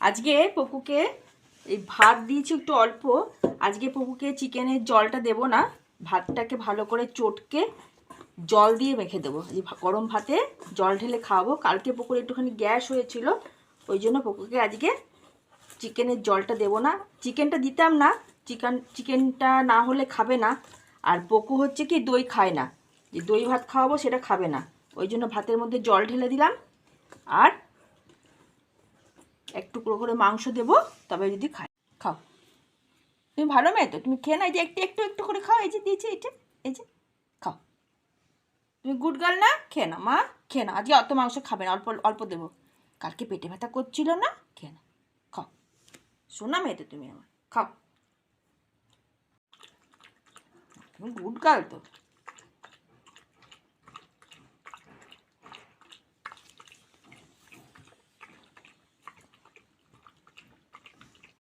আজকে পপুকে এই ভাত দিয়েছি একটু অল্প। আজকে পপুকে চিকেনের জলটা দেব না। ভাতটাকে ভালো করে চটকে জল দিয়ে মেখে দেবো। গরম ভাতে জল ঢেলে খাওয়াবো। কালকে পুকুরে একটুখানি গ্যাস হয়েছিল, ওই জন্য পুকুরকে আজকে চিকেনের জলটা দেবো না। চিকেনটা দিতাম না, চিকেন, চিকেনটা না হলে খাবে না। আর পকু হচ্ছে কি, দই খায় না। যে দই ভাত খাওয়াবো সেটা খাবে না। ওই জন্য ভাতের মধ্যে জল ঢেলে দিলাম। আর এক টুকরো করে মাংস দেবো, তবে যদি খায় খাও। তুমি ভালো মেয়ে তো, তুমি খেয়ে না যে একটু একটু একটু করে খাও, এই যে দিয়েছি যে, এই যে, খাও। তুমি গুড গার্ল না, খেয়ে না মা, খেয়ে না আজকে অত মাংস খাবে না, অল্প অল্প দেবো। কালকে পেটে ব্যথা করছিল না, খেয়ে না খাও। শোনা মেয়ে তো তুমি আমার, খাও। তুমি গুড গার্ল তো।